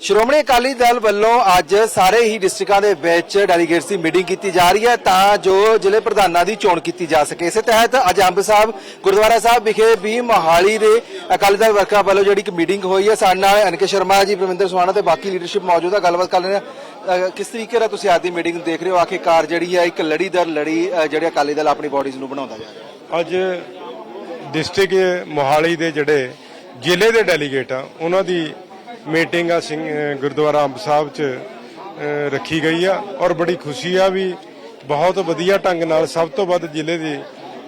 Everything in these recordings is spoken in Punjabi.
ਸ਼੍ਰੋਮਣੀ ਅਕਾਲੀ ਦਲ ਵੱਲੋਂ ਅੱਜ ਸਾਰੇ ਹੀ ਡਿਸਟ੍ਰਿਕਟਾਂ ਦੇ ਵਿੱਚ ਡੈਲੀਗੇਟਸ ਦੀ ਮੀਟਿੰਗ ਕੀਤੀ ਜਾ ਰਹੀ ਹੈ ਤਾਂ ਜੋ ਜ਼ਿਲ੍ਹੇ ਪ੍ਰਧਾਨਾਂ ਦੀ ਚੋਣ ਕੀਤੀ ਜਾ ਸਕੇ। ਇਸੇ ਤਹਿਤ ਅੱਜ ਅੰਬ ਸਾਹਿਬ, ਗੁਰਦੁਆਰਾ ਸਾਹਿਬ ਵਿਖੇ ਵੀ ਮੋਹਾਲੀ ਦੇ ਅਕਾਲੀ ਦਲ ਵਰਕਰਾਂ ਵੱਲੋਂ ਜਿਹੜੀ ਇੱਕ ਮੀਟਿੰਗ ਹੋਈ ਹੈ। ਸਾਡੇ ਨਾਲ ਅਨਕੇ ਸ਼ਰਮਾ ਜੀ, ਪ੍ਰਵਿੰਦਰ ਸੁਹਾਣਾ ਤੇ ਬਾਕੀ ਲੀਡਰਸ਼ਿਪ ਮੌਜੂਦ ਹੈ ਗੱਲਬਾਤ ਕਰ ਰਹੇ ਕਿਸ ਤਰੀਕੇ ਨਾਲ ਤੁਸੀਂ ਅੱਜ ਦੀ ਮੀਟਿੰਗ ਦੇਖ ਰਹੇ ਹੋ? ਆਖਿਰਕਾਰ ਜਿਹੜੀ ਹੈ ਇੱਕ ਲੜੀ ਦਰ ਲੜੀ ਜਿਹੜੇ ਅਕਾਲੀ ਦਲ ਆਪਣੀ ਬਾਡੀਜ਼ ਨੂੰ ਬਣਾਉਂਦਾ ਜਾ ਰਿਹਾ। ਅੱਜ ਡਿਸਟ੍ਰਿਕਟ ਮੋਹਾਲੀ ਦੇ ਜਿਹੜੇ ਜ਼ਿਲ੍ਹੇ ਦੇ ਡੈਲੀਗੇਟ ਆ, ਉਹਨਾਂ ਦੀ ਮੀਟਿੰਗ ਆ ਸਿੰਘ ਗੁਰਦੁਆਰਾ ਅੰਬ ਸਾਹਿਬ 'ਚ ਰੱਖੀ ਗਈ ਆ ਔਰ ਬੜੀ ਖੁਸ਼ੀ ਆ ਵੀ ਬਹੁਤ ਵਧੀਆ ਢੰਗ ਨਾਲ ਸਭ ਤੋਂ ਵੱਧ ਜ਼ਿਲ੍ਹੇ ਦੀ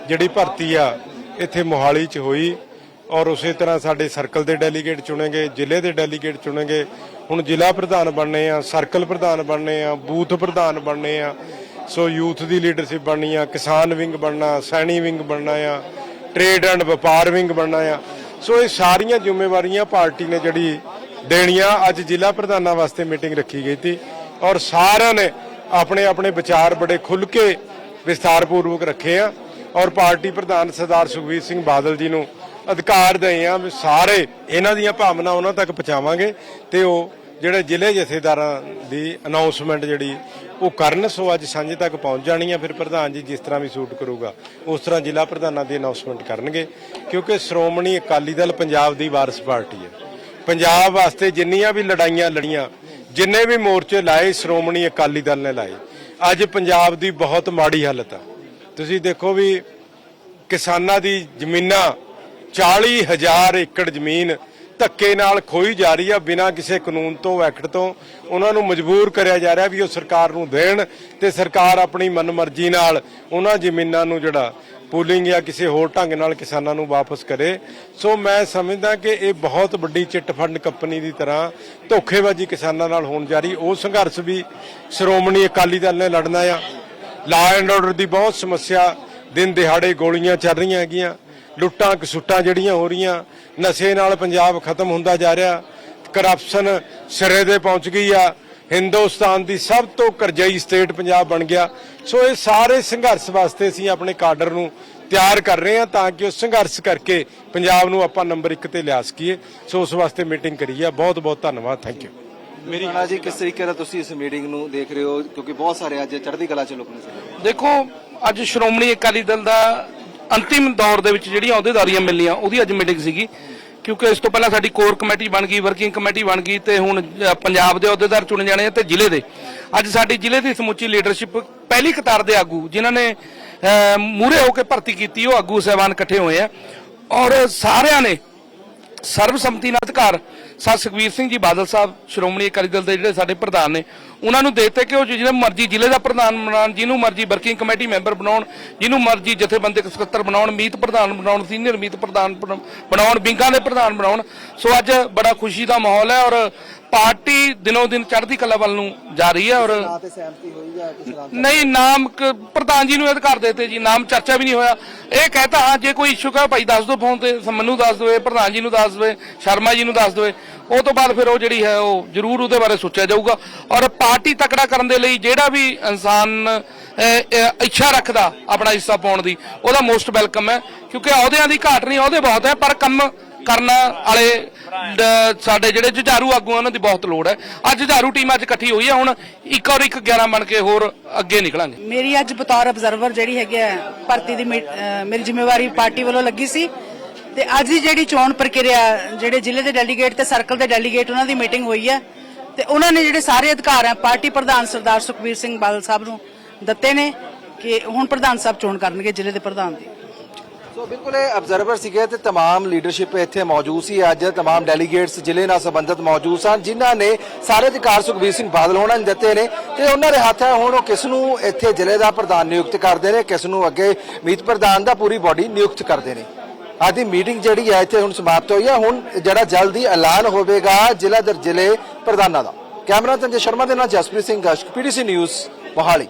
ਜਿਹੜੀ ਭਰਤੀ ਆ, ਇੱਥੇ ਮੋਹਾਲੀ 'ਚ ਹੋਈ ਔਰ ਉਸੇ ਤਰ੍ਹਾਂ ਸਾਡੇ ਸਰਕਲ ਦੇ ਡੈਲੀਗੇਟ ਚੁਣੇ ਗਏ ਜ਼ਿਲ੍ਹੇ ਦੇ ਡੈਲੀਗੇਟ ਚੁਣੇ ਗਏ ਹੁਣ ਜ਼ਿਲ੍ਹਾ ਪ੍ਰਧਾਨ ਬਣਨੇ ਆ, ਸਰਕਲ ਪ੍ਰਧਾਨ ਬਣਨੇ ਆ, ਬੂਥ ਪ੍ਰਧਾਨ ਬਣਨੇ ਆ। ਸੋ ਯੂਥ ਦੀ ਲੀਡਰਸ਼ਿਪ ਬਣਨੀ ਆ, ਕਿਸਾਨ ਵਿੰਗ ਬਣਨਾ, ਸੈਣੀ ਵਿੰਗ ਬਣਨਾ ਆ, ਟ੍ਰੇਡ ਐਂਡ ਵਪਾਰ ਵਿੰਗ ਬਣਨਾ ਆ। ਸੋ ਇਹ ਸਾਰੀਆਂ ਜ਼ਿੰਮੇਵਾਰੀਆਂ ਪਾਰਟੀ ਨੇ ਜਿਹੜੀ ਦੇਣੀਆਂ। ਅੱਜ ਜ਼ਿਲ੍ਹਾ ਪ੍ਰਧਾਨਾਂ ਵਾਸਤੇ ਮੀਟਿੰਗ ਰੱਖੀ ਗਈ ਸੀ ਔਰ ਸਾਰਿਆਂ ਨੇ ਆਪਣੇ ਆਪਣੇ ਵਿਚਾਰ ਬੜੇ ਖੁੱਲ ਕੇ ਵਿਸਥਾਰਪੂਰਵਕ ਰੱਖੇ ਆ ਔਰ ਪਾਰਟੀ ਪ੍ਰਧਾਨ ਸਰਦਾਰ ਸੁਖਬੀਰ ਸਿੰਘ ਬਾਦਲ ਜੀ ਨੂੰ ਅਧਿਕਾਰ ਦਏ ਆ ਵੀ ਸਾਰੇ ਇਹਨਾਂ ਦੀਆਂ ਭਾਵਨਾ ਉਹਨਾਂ ਤੱਕ ਪਹੁੰਚਾਵਾਂਗੇ ਤੇ ਉਹ ਜਿਹੜੇ ਜ਼ਿਲ੍ਹੇ ਜਥੇਦਾਰਾਂ ਦੀ ਅਨਾਉਂਸਮੈਂਟ ਜਿਹੜੀ ਉਹ ਕਰਨ, ਸੋ ਅੱਜ ਸਾਂਝੇ ਤੱਕ ਪਹੁੰਚ ਜਾਣੀ ਆ। ਫਿਰ ਪ੍ਰਧਾਨ ਜੀ ਜਿਸ ਤਰ੍ਹਾਂ ਵੀ ਸੂਟ ਕਰੂਗਾ, ਉਸ ਤਰ੍ਹਾਂ ਜ਼ਿਲ੍ਹਾ ਪ੍ਰਧਾਨਾਂ ਦੀ ਅਨਾਉਂਸਮੈਂਟ ਕਰਨਗੇ, ਕਿਉਂਕਿ ਸ਼੍ਰੋਮਣੀ ਅਕਾਲੀ ਦਲ ਪੰਜਾਬ ਦੀ ਵਾਰਸ ਪਾਰਟੀ ਹੈ। ਪੰਜਾਬ ਵਾਸਤੇ ਜਿੰਨੀਆਂ ਵੀ ਲੜਾਈਆਂ ਲੜੀਆਂ, ਜਿੰਨੇ ਵੀ ਮੋਰਚੇ ਲਾਏ, ਸ਼੍ਰੋਮਣੀ ਅਕਾਲੀ ਦਲ ਨੇ ਲਾਏ, ਅੱਜ ਪੰਜਾਬ ਦੀ ਬਹੁਤ ਮਾੜੀ ਹਾਲਤ ਆ। ਤੁਸੀਂ ਦੇਖੋ ਵੀ ਕਿਸਾਨਾਂ ਦੀ ਜ਼ਮੀਨਾਂ 40000 ਏਕੜ ਜ਼ਮੀਨ ਧੱਕੇ ਨਾਲ ਖੋਈ ਜਾ ਰਹੀ ਆ ਬਿਨਾਂ ਕਿਸੇ ਕਾਨੂੰਨ ਤੋਂ, ਐਕਟ ਤੋਂ। ਉਹਨਾਂ ਨੂੰ ਮਜਬੂਰ ਕਰਿਆ ਜਾ ਰਿਹਾ ਵੀ ਉਹ ਸਰਕਾਰ ਨੂੰ ਦੇਣ ਤੇ ਸਰਕਾਰ ਆਪਣੀ ਮਨਮਰਜ਼ੀ ਨਾਲ ਉਹਨਾਂ ਜ਼ਮੀਨਾਂ ਨੂੰ ਜਿਹੜਾ ਪੂਲਿੰਗ ਜਾਂ ਕਿਸੇ ਹੋਰ ਢੰਗ ਨਾਲ ਕਿਸਾਨਾਂ ਨੂੰ ਵਾਪਸ ਕਰੇ। ਸੋ ਮੈਂ ਸਮਝਦਾ ਕਿ ਇਹ ਬਹੁਤ ਵੱਡੀ ਚਿੱਟ ਫੰਡ ਕੰਪਨੀ ਦੀ ਤਰ੍ਹਾਂ ਧੋਖੇਬਾਜ਼ੀ ਕਿਸਾਨਾਂ ਨਾਲ ਹੋਣ ਜਾ ਰਹੀ। ਉਹ ਸੰਘਰਸ਼ ਵੀ ਸ਼੍ਰੋਮਣੀ ਅਕਾਲੀ ਦਲ ਨੇ ਲੜਨਾ ਆ। ਲਾ ਐਂਡ ਆਰਡਰ ਦੀ ਬਹੁਤ ਸਮੱਸਿਆ ਦਿਨ ਦਿਹਾੜੇ ਗੋਲੀਆਂ ਚੱਲ ਰਹੀਆਂ ਹੈਗੀਆਂ। ਲੁੱਟਾਂ ਕਸੁੱਟਾਂ ਜਿਹੜੀਆਂ ਹੋ ਰਹੀਆਂ, ਨਸ਼ੇ ਨਾਲ ਪੰਜਾਬ ਖਤਮ ਹੁੰਦਾ ਜਾ ਰਿਹਾ। ਕਰਪਸ਼ਨ ਸਿਰੇ ਦੇ ਪਹੁੰਚ ਗਈ ਆ। ਹਿੰਦੁਸਤਾਨ ਦੀ ਸਭ ਤੋਂ ਕਰਜ਼ਈ ਸਟੇਟ ਪੰਜਾਬ ਬਣ ਗਿਆ। ਸੋ ਇਹ ਸਾਰੇ ਸੰਘਰਸ਼ ਵਾਸਤੇ ਅਸੀਂ ਆਪਣੇ ਕਾਡਰ ਨੂੰ ਤਿਆਰ ਕਰ ਰਹੇ ਹਾਂ ਤਾਂ ਕਿ ਉਹ ਸੰਘਰਸ਼ ਕਰਕੇ ਪੰਜਾਬ ਨੂੰ ਆਪਾਂ ਨੰਬਰ 1 ਤੇ ਲਿਆ ਸਕੀਏ। ਸੋ ਉਸ ਵਾਸਤੇ ਮੀਟਿੰਗ ਕਰੀ ਆ। ਬਹੁਤ ਬਹੁਤ ਧੰਨਵਾਦ। ਥੈਂਕ ਯੂ ਮੇਰੀ ਜੀ ਕਿਸ ਤਰੀਕੇ ਨਾਲ ਤੁਸੀਂ ਇਸ ਮੀਟਿੰਗ ਨੂੰ ਦੇਖ ਰਹੇ ਹੋ? ਕਿਉਂਕਿ ਬਹੁਤ ਸਾਰੇ ਅੱਜ ਚੜ੍ਹਦੀ ਕਲਾ ਚ ਲੋਕ ਨੇ ਦੇਖੋ ਅੱਜ ਸ਼੍ਰੋਮਣੀ ਅਕਾਲੀ ਦਲ ਦਾ ਅੰਤਿਮ ਦੌਰ ਦੇ ਵਿੱਚ ਜਿਹੜੀਆਂ ਅਹੁਦੇਦਾਰੀਆਂ ਮਿਲੀਆਂ ਉਹਦੀ ਅੱਜ ਮੀਟਿੰਗ ਸੀਗੀ। ਕਿਉਂਕਿ ਇਸ ਤੋਂ ਪਹਿਲਾਂ ਸਾਡੀ ਕੋਰ ਕਮੇਟੀ ਬਣ ਗਈ, ਵਰਕਿੰਗ ਕਮੇਟੀ ਬਣ ਗਈ ਤੇ ਹੁਣ ਪੰਜਾਬ ਦੇ ਅਹੁਦੇਦਾਰ ਚੁਣੇ ਜਾਣੇ ਤੇ ਜ਼ਿਲ੍ਹੇ ਦੇ। ਅੱਜ ਸਾਡੀ ਜ਼ਿਲ੍ਹੇ ਦੀ ਸਮੁੱਚੀ ਲੀਡਰਸ਼ਿਪ ਪਹਿਲੀ ਕਤਾਰ ਦੇ ਆਗੂ, ਜਿਨ੍ਹਾਂ ਨੇ ਮੂਰੇ ਹੋ ਕੇ ਭਰਤੀ ਕੀਤੀ, ਉਹ ਆਗੂ ਸਹਿਬਾਨ ਇਕੱਠੇ ਹੋਏ ਆ। ਔਰ ਸਾਰਿਆਂ ਨੇ ਸਰਬਸੰਮਤੀ ਨਾਲ ਅਧਿਕਾਰ ਸਰ ਸੁਖਵੀਰ ਸਿੰਘ ਜੀ ਬਾਦਲ ਸਾਹਿਬ, ਸ਼੍ਰੋਮਣੀ ਅਕਾਲੀ ਦਲ ਦੇ ਜਿਹੜੇ ਸਾਡੇ ਪ੍ਰਧਾਨ ਨੇ, ਉਹਨਾਂ ਨੂੰ ਦੇ ਦਿੱਤੇ ਕਿ ਉਹ ਜਿਹਨੇ ਮਰਜ਼ੀ ਜ਼ਿਲ੍ਹੇ ਦਾ ਪ੍ਰਧਾਨ ਬਣਾਉਣ, ਜਿਹਨੂੰ ਮਰਜ਼ੀ ਵਰਕਿੰਗ ਕਮੇਟੀ ਮੈਂਬਰ ਬਣਾਉਣ, ਜਿਹਨੂੰ ਮਰਜ਼ੀ ਜਥੇਬੰਦਕ ਸਕੱਤਰ ਬਣਾਉਣ, ਮੀਤ ਪ੍ਰਧਾਨ ਬਣਾਉਣ, ਸੀਨੀਅਰ ਮੀਤ ਪ੍ਰਧਾਨ ਬਣਾਉਣ, ਵਿੰਗਾਂ ਦੇ ਪ੍ਰਧਾਨ ਬਣਾਉਣ। ਸੋ ਅੱਜ ਬੜਾ ਖੁਸ਼ੀ ਦਾ ਮਾਹੌਲ ਹੈ ਔਰ ਪਾਰਟੀ ਦਿਨੋਂ ਦਿਨ ਚੜ੍ਹਦੀ ਕਲਾ ਵੱਲ ਨੂੰ ਜਾ ਰਹੀ ਹੈ ਔਰ ਤੇ ਸਹਿਮਤੀ ਹੋਈ ਜਾਂ ਕਿਸ ਤਰ੍ਹਾਂ ਨਹੀਂ ਨਾਮ ਕ- ਪ੍ਰਧਾਨ ਜੀ ਨੂੰ ਅਧਿਕਾਰ ਦਿੱਤੇ ਜੀ ਨਾਮ ਚਰਚਾ ਵੀ ਨਹੀਂ ਹੋਇਆ। ਇਹ ਕਹਤਾ ਹਾਂ ਜੇ ਕੋਈ ਇਸ਼ੂ ਹੈ ਭਾਈ ਦੱਸ ਦਿਓ ਫੋਨ ਤੇ ਸ- ਮੈਨੂੰ ਦੱਸ ਦਿਓ ਇਹ ਪ੍ਰਧਾਨ ਜੀ ਨੂੰ ਦੱਸ ਦਿਓ ਸ਼ਰਮਾ ਜੀ ਨੂੰ ਦੱਸ ਦਿਓ ਉਹ ਤੋਂ ਬਾਅਦ ਫਿਰ ਉਹ ਜਿਹੜੀ ਹੈ ਉਹ ਜ਼ਰੂਰ ਉਹਦੇ ਬਾਰੇ ਸੋਚਿਆ ਜਾਊਗਾ। ਔਰ ਪਾਰਟੀ ਤਕੜਾ ਕਰਨ ਦੇ ਲਈ ਜਿਹੜਾ ਵੀ ਇਨਸਾਨ ਇੱਛਾ ਰੱਖਦਾ ਆਪਣਾ ਹਿੱਸਾ ਪਾਉਣ ਦੀ ਉਹਦਾ ਮੋਸਟ ਵੈਲਕਮ ਹੈ। ਕਿਉਂਕਿ ਅਹੁਦਿਆਂ ਦੀ ਘਾਟ ਨਹੀਂ ਅਹੁਦੇ ਬਹੁਤ ਹੈ ਪਰ ਕੰਮ ਕਰਨ ਵਾਲੇ ਸਾਡੇ ਜਿਹੜੇ ਜੁਝਾਰੂ ਆਗੂ ਉਹਨਾਂ ਦੀ ਬਹੁਤ ਲੋੜ ਹੈ। ਅੱਜ ਜੁਝਾਰੂ ਟੀਮ ਅੱਜ ਇਕੱਠੀ ਹੋਈ ਹੈ, ਹੁਣ ਇੱਕ ਔਰ ਇੱਕ 11 ਬਣ ਕੇ ਹੋਰ ਅੱਗੇ ਨਿਕਲਾਂਗੇ। ਮੇਰੀ ਅੱਜ ਬਤੌਰ ਆਬਜ਼ਰਵਰ ਜਿਹੜੀ ਹੈਗੀ ਹੈ, ਭਰਤੀ ਦੀ ਮੇਰੀ ਜ਼ਿੰਮੇਵਾਰੀ ਪਾਰਟੀ ਵੱਲੋਂ ਲੱਗੀ ਸੀ। ਤੇ ਅੱਜ ਦੀ ਜਿਹੜੀ ਚੋਣ ਪ੍ਰਕਿਰਿਆ, ਜਿਹੜੇ ਜ਼ਿਲ੍ਹੇ ਦੇ ਡੈਲੀਗੇਟ ਤੇ ਸਰਕਲ ਦੇ ਡੈਲੀਗੇਟ ਉਹਨਾਂ ਦੀ ਮੀਟਿੰਗ ਹੋਈ ਹੈ। ਤੇ ਉਹਨਾਂ ਨੇ ਜਿਹੜੇ ਸਾਰੇ ਅਧਿਕਾਰ ਹੈ, ਪਾਰਟੀ ਪ੍ਰਧਾਨ ਸਰਦਾਰ ਸੁਖਬੀਰ ਸਿੰਘ ਬਾਦਲ ਸਾਹਿਬ ਨੂੰ ਦਿੱਤੇ ਨੇ ਕਿ ਹੁਣ ਪ੍ਰਧਾਨ ਸਾਹਿਬ ਚੋਣ ਕਰਨਗੇ ਜ਼ਿਲ੍ਹੇ ਦੇ ਪ੍ਰਧਾਨ ਦੀ। ਸੋ ਬਿਲਕੁਲ ਇਹ ਅਬਜ਼ਰਵਰ ਸੀਗੇ ਤੇ तमाम ਲੀਡਰਸ਼ਿਪ ਇੱਥੇ ਮੌਜੂਦ ਸੀ ਅੱਜ तमाम ਡੈਲੀਗੇਟਸ ਜ਼ਿਲ੍ਹੇ ਨਾਲ ਸੰਬੰਧਿਤ ਮੌਜੂਦ ਸਨ ਜਿਨ੍ਹਾਂ ਨੇ ਸਾਰੇ ਅਧਿਕਾਰ ਸੁਖਬੀਰ ਸਿੰਘ ਬਾਦਲ ਹੋਣਾ ਨੂੰ ਦਿੱਤੇ ਨੇ ਤੇ ਉਹਨਾਂ ਦੇ ਹੱਥ ਹੈ ਹੁਣ ਉਹ ਕਿਸ ਨੂੰ ਇੱਥੇ ਜ਼ਿਲ੍ਹੇ ਦਾ ਪ੍ਰਧਾਨ ਨਿਯੁਕਤ ਕਰਦੇ ਨੇ ਕਿਸ ਨੂੰ ਅੱਗੇ ਮੀਤ ਪ੍ਰਧਾਨ ਦਾ ਪੂਰੀ ਬਾਡੀ ਨਿਯੁਕਤ ਕਰਦੇ ਨੇ ਅੱਜ ਦੀ ਮੀਟਿੰਗ ਜਿਹੜੀ ਹੈ ਇੱਥੇ ਹੁਣ ਸਮਾਪਤ ਹੋਈ ਹੈ ਹੁਣ ਜਿਹੜਾ ਜਲਦੀ ਐਲਾਨ ਹੋਵੇਗਾ ਜ਼ਿਲ੍ਹਾ ਦਰ ਜ਼ਿਲ੍ਹੇ ਪ੍ਰਧਾਨਾਂ ਦਾ ਕੈਮਰਾ ਤੰਜੇ ਸ਼ਰਮਾ ਦੇ ਨਾਲ ਜਸਪ੍ਰੀਤ ਸਿੰਘ ਗਸ਼ਕ ਪੀਡੀਸੀ ਨਿਊਜ਼ ਮੋਹਾਲੀ